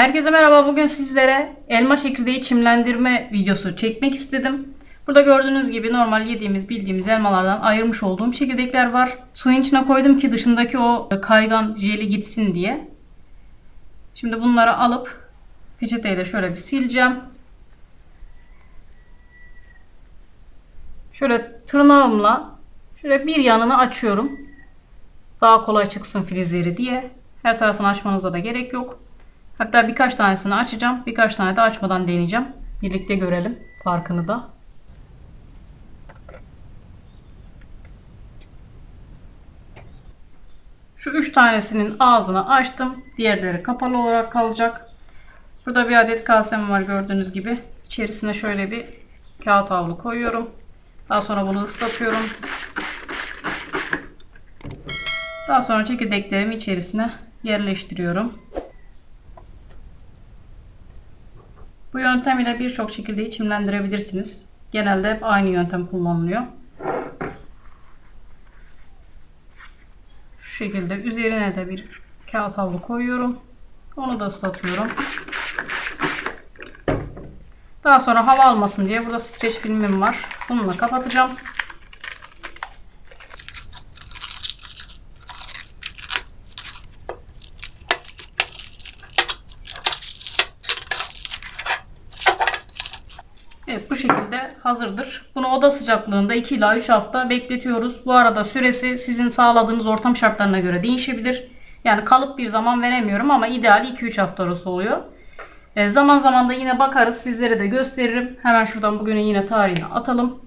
Herkese merhaba. Bugün sizlere elma çekirdeği çimlendirme videosu çekmek istedim. Burada gördüğünüz gibi normal yediğimiz bildiğimiz elmalardan ayırmış olduğum çekirdekler var. Suyun içine koydum ki dışındaki o kaygan jeli gitsin diye. Şimdi bunları alıp peçeteyle şöyle bir sileceğim. Şöyle tırnağımla şöyle bir yanını açıyorum. Daha kolay çıksın filizleri diye. Her tarafını açmanıza da gerek yok. Hatta birkaç tanesini açacağım. Birkaç tane de açmadan deneyeceğim. Birlikte görelim farkını da. Şu üç tanesinin ağzını açtım. Diğerleri kapalı olarak kalacak. Burada bir adet kasem var gördüğünüz gibi. İçerisine şöyle bir kağıt havlu koyuyorum. Daha sonra bunu ıslatıyorum. Daha sonra çekirdeklerimi içerisine yerleştiriyorum. Bu yöntem ile birçok çekirdeği çimlendirebilirsiniz. Genelde hep aynı yöntem kullanılıyor. Şu şekilde üzerine de bir kağıt havlu koyuyorum. Onu da ıslatıyorum. Daha sonra hava almasın diye burada streç filmim var. Bununla kapatacağım. Evet bu şekilde hazırdır. Bunu oda sıcaklığında 2 ila 3 hafta bekletiyoruz. Bu arada süresi sizin sağladığınız ortam şartlarına göre değişebilir. Yani kalıp bir zaman veremiyorum ama ideal 2-3 hafta arası oluyor. E, zaman zaman da yine bakarız sizlere de gösteririm. Hemen şuradan bugünün yine tarihini atalım.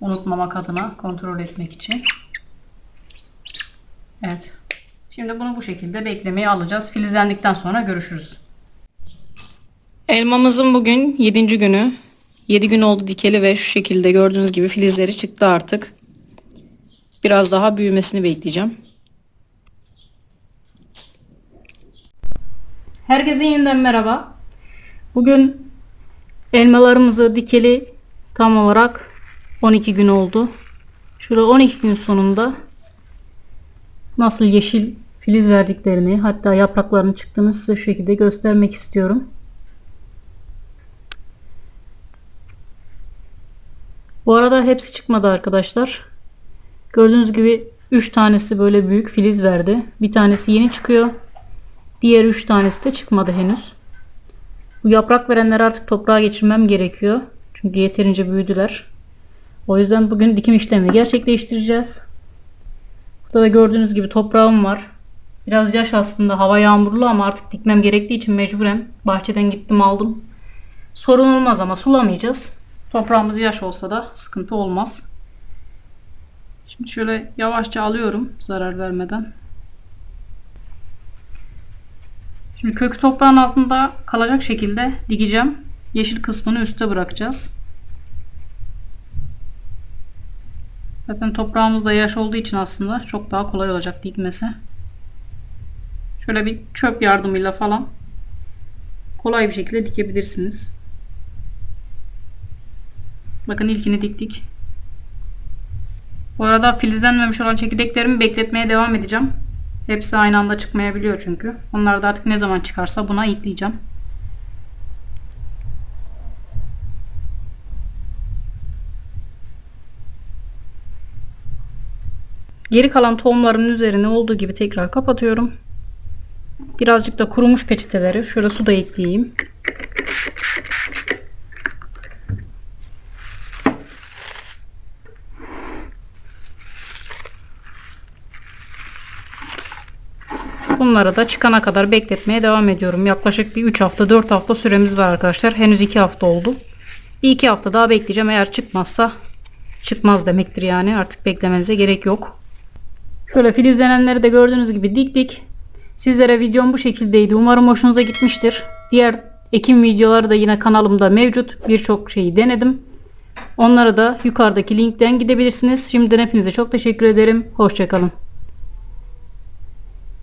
Unutmamak adına kontrol etmek için. Evet. Şimdi bunu bu şekilde beklemeye alacağız. Filizlendikten sonra görüşürüz. Elmamızın bugün 7. günü. 7 gün oldu dikeli ve şu şekilde gördüğünüz gibi filizleri çıktı artık. Biraz daha büyümesini bekleyeceğim. Herkese yeniden merhaba. Bugün elmalarımızı dikeli tam olarak 12 gün oldu. Şurada 12 gün sonunda nasıl yeşil filiz verdiklerini hatta yapraklarının çıktığını size şu şekilde göstermek istiyorum. Bu arada hepsi çıkmadı arkadaşlar. Gördüğünüz gibi 3 tanesi böyle büyük filiz verdi. Bir tanesi yeni çıkıyor. Diğer 3 tanesi de çıkmadı henüz. Bu yaprak verenleri artık toprağa geçirmem gerekiyor. Çünkü yeterince büyüdüler. O yüzden bugün dikim işlemini gerçekleştireceğiz. Burada da gördüğünüz gibi toprağım var. Biraz yaş aslında hava yağmurlu ama artık dikmem gerektiği için mecburen bahçeden gittim aldım. Sorun olmaz ama sulamayacağız. Toprağımız yaş olsa da sıkıntı olmaz. Şimdi şöyle yavaşça alıyorum zarar vermeden. Şimdi kökü toprağın altında kalacak şekilde dikeceğim. Yeşil kısmını üste bırakacağız. Zaten toprağımız da yaş olduğu için aslında çok daha kolay olacak dikmesi. Şöyle bir çöp yardımıyla falan kolay bir şekilde dikebilirsiniz. Bakın ilkini diktik. Bu arada filizlenmemiş olan çekirdeklerimi bekletmeye devam edeceğim. Hepsi aynı anda çıkmayabiliyor çünkü. Onları da artık ne zaman çıkarsa buna ekleyeceğim. Geri kalan tohumların üzerine olduğu gibi tekrar kapatıyorum. Birazcık da kurumuş peçeteleri şöyle suda ekleyeyim. Bunları da çıkana kadar bekletmeye devam ediyorum. Yaklaşık bir 3 hafta 4 hafta süremiz var arkadaşlar. Henüz 2 hafta oldu. Bir 2 hafta daha bekleyeceğim. Eğer çıkmazsa çıkmaz demektir yani. Artık beklemenize gerek yok. Şöyle filizlenenleri de gördüğünüz gibi diktik. Sizlere videom bu şekildeydi. Umarım hoşunuza gitmiştir. Diğer ekim videoları da yine kanalımda mevcut. Birçok şeyi denedim. Onlara da yukarıdaki linkten gidebilirsiniz. Şimdiden hepinize çok teşekkür ederim. Hoşçakalın.